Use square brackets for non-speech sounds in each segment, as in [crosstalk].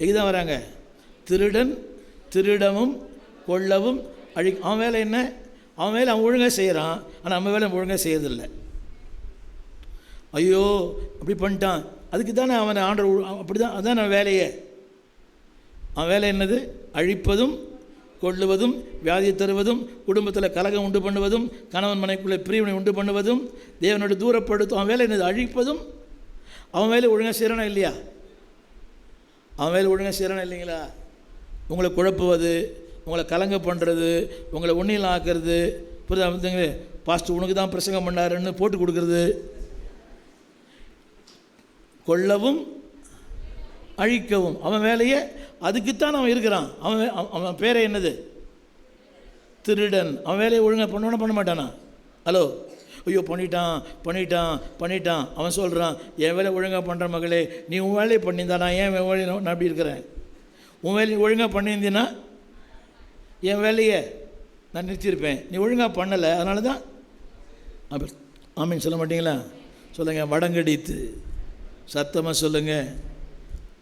எங்கே தான் வராங்க? திருடன் திருடமும் கொள்ளவும் அழி அவன் வேலை என்ன? அவன் வேலை அவன் ஒழுங்காக செய்கிறான் ஆனால் நம்ம வேலை ஒழுங்காக செய்யறதில்லை. ஐயோ அப்படி பண்ணிட்டான். அதுக்கு தானே அவனை ஆண்டர் அப்படி தான் அதுதான் அவன் வேலையே. அவன் வேலை என்னது? அழிப்பதும் கொள்ளுவதும் வியாதியை தருவதும் குடும்பத்தில் கலகம் உண்டு பண்ணுவதும் கணவன் மனைக்குள்ளே பிரிவினை உண்டு பண்ணுவதும் தேவனோட தூரப்படுத்தும் அவன் வேலை என்னது? அழிப்பதும் அவன் வேலை ஒழுங்காக செய்கிறானா இல்லையா? அவன் வேலை ஒழுங்காக செய்கிறான் இல்லைங்களா? உங்களை குழப்புவது உங்களை கலங்க பண்ணுறது உங்களை ஒன்றில் ஆக்கிறது புரியுதா பாஸ்ட் உனக்கு தான் பிரசங்கம் பண்ணாருன்னு போட்டு கொடுக்குறது. கொல்லவும் அழிக்கவும். அவன் வேலையே அதுக்குத்தான் அவன் இருக்கிறான். அவன் அவன் அவன் பேரே என்னது? திருடன். அவன் வேலையை ஒழுங்காக பண்ணுவானா பண்ண மாட்டானா? ஹலோ ஐயோ பண்ணிட்டான் பண்ணிட்டான் பண்ணிட்டான். அவன் சொல்கிறான் என் வேலையை ஒழுங்காக பண்ணுற மகளே நீ உன் வேலையை பண்ணியிருந்தா நான் ஏன் என் வேலையை நான் அப்படி இருக்கிறேன்? உன் வேலையை ஒழுங்காக பண்ணியிருந்தீன்னா என் வேலையை நான் நிறுத்தியிருப்பேன். நீ ஒழுங்காக பண்ணலை அதனால தான் அப்படி ஆமீன். சொல்ல மாட்டிங்களா? சொல்லுங்கள் வடங்கடித்து. சத்தமாக சொல்லுங்கள்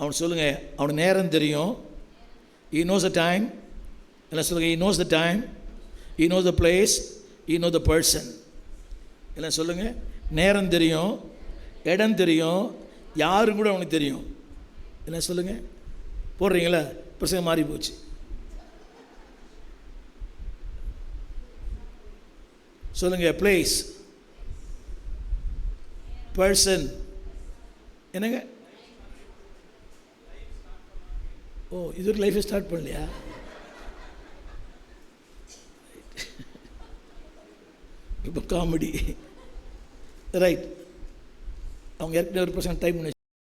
அவன் சொல்லுங்கள் அவனுக்கு நேரம் தெரியும். ஈ நோஸ் த டைம் என்ன சொல்லுங்கள் he knows the time he knows the place he know the person எல்லாம் சொல்லுங்கள் நேரம் தெரியும் இடம் தெரியும் யாரு கூட அவனுக்கு தெரியும்? என்ன சொல்லுங்கள் போடுறீங்களா? பிரசங்கம் மாறி போச்சு. சொல்லுங்கள் பிளேஸ் பர்சன் என்னங்க? ஓ இது ஒரு லைஃபை ஸ்டார்ட் பண்ணலையா? [laughs] இப்போ காமெடி ரைட் அவங்க ஏற்கனவே ஒரு பர்சன்ட் டைம்